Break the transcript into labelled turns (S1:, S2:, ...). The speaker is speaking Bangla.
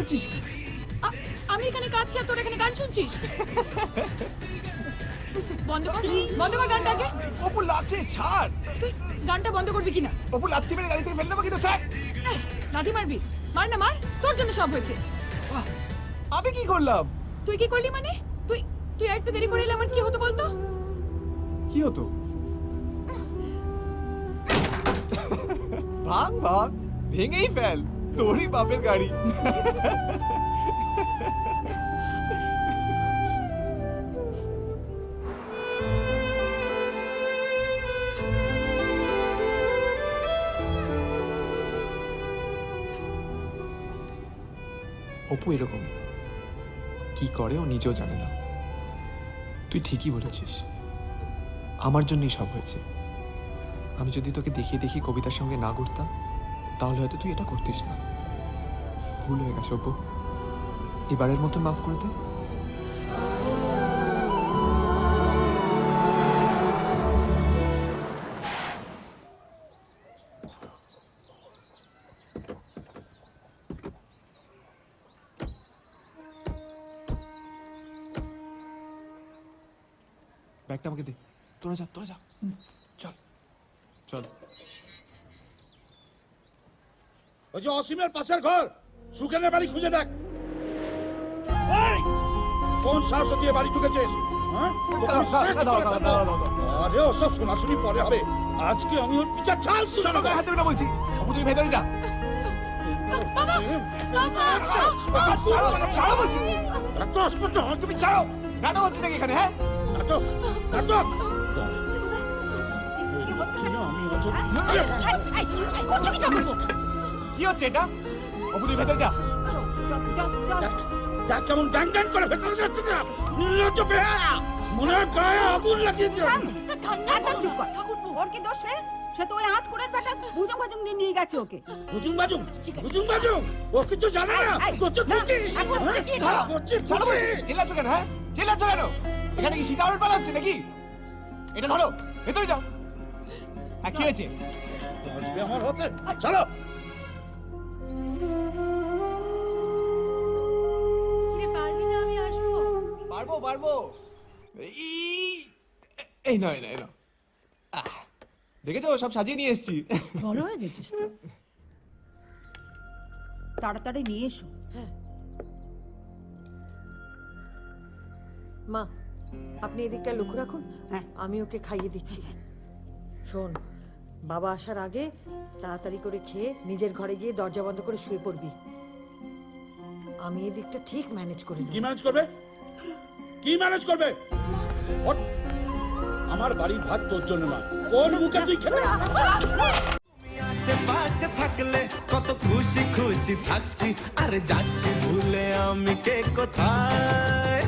S1: করছিস কি?
S2: আমি এখানে কাঁদছি আর তোর এখানে গান শুনছিস? বন্ধ কর বন্ধ কর গানটাকে।
S1: অপু লাচ্ছে ছাড়।
S2: তুই গানটা বন্ধ করবি কিনা?
S1: অপু লাত্তি মেরে গাড়ি থেকে ফেলে দেবো কিন্তু ছাড়।
S2: লাথি মারবি? মার না মার। তোর জন্য সব হয়েছে।
S1: আমি কি করলাম?
S2: তুই কি করলি মানে? তুই তুই একটু দেরি করে এলে আমার কি হতো বলতো?
S1: কি হতো? ভাগ ভাগ। ভেঙেই ফেল। তোরই বাপের গাড়ি। অপু এরকমই। কি করে ও নিজেও জানে না। তুই ঠিকই বলেছিস। আমার জন্যই সব হয়েছে। আমি যদি তোকে দেখিয়ে দেখি কবিতার সঙ্গে না ঘুরতাম তাহলে হয়তো তুই এটা করতিস না। ভুল হয়ে গেছে অপু। এবারের মতন মাফ করে দে। ব্যাগটা আমাকে দে। তোরা যা তোরা যা। চল। চল।
S3: ওই যে অসীমের পাশের ঘর সুখেনের বাড়ি খুঁজে দেখ! কোন সাহস দিয়ে বাড়ি ঢুকেছিস হ্যাঁ? আরে ওসব শোনাশুনি পরে হবে আজকে আমি ওর পিছা ছাল
S1: শোনো গায়ে হাত দেবে না বলছি ভেতরে যা ছাড়ো ছাড়ো বলছি
S3: এত অস্পষ্ট
S1: তুমি ছাড়ো নাটক হচ্ছে নাকি এখানে হ্যাঁ
S3: নাটক নাটক আমি অযোগ্য
S1: কি হচ্ছে এটা? অপু তুই ভেতরে যা।
S3: দেখ কেমন ড্যাং ড্যাং করে ভেতরে যাচ্ছে না নির্লজ্জ বেহা মনে হয় গায়ে আগুন লাগিয়ে দিও
S4: একদম চুপ কর। ওর কি দোষ রে? সে তো ওই আট করে বেটা ভুজং ভুজং দিয়ে নিয়ে গেছে ওকে।
S3: হুজুম বাজুম হুজুম বাজুম ও কিছু জানে না। করছে
S4: না,
S3: কি
S4: এখন হচ্ছে কি?
S1: ছাড়ো
S3: করছে
S1: ছাড়ো বলছি চিল্লাচ্ছ কেন হ্যাঁ? চিল্লাচ্ছ কেন? এখানে কি সীতারাম পালা হচ্ছে নাকি? এটা ধরো ভেতরে যাও। হ্যাঁ কি হয়েছে?
S3: আমার হতে। চলো।
S4: পারব?
S1: এই নয় এই নয় এই নয়। দেখেছ সব সাজিয়ে নিয়ে এসেছি।
S4: বড় হয়ে গেছিস তো। তাড়াতাড়ি নিয়ে এসো।
S5: মা আপনি এদিকটা লক্ষ্য রাখুন।
S4: হ্যাঁ।
S5: আমি ওকে খাইয়ে দিচ্ছি। শোন বাবা আসার আগে তাড়াতাড়ি করে খেয়ে নিজের ঘরে গিয়ে দরজা বন্ধ করে শুয়ে পড়বি। আমি এদিকটা ঠিক ম্যানেজ করে
S3: কি ম্যানেজ করবে? কি ম্যানেজ করবে? আমার বাড়ির ভাত তোর জন্য না। কোন মুখে তুই খেতে
S6: আশেপাশে থাকলে কত খুশি খুশি থাকছি, আরে যাচ্ছি ভুলে আমি কে কোথায়?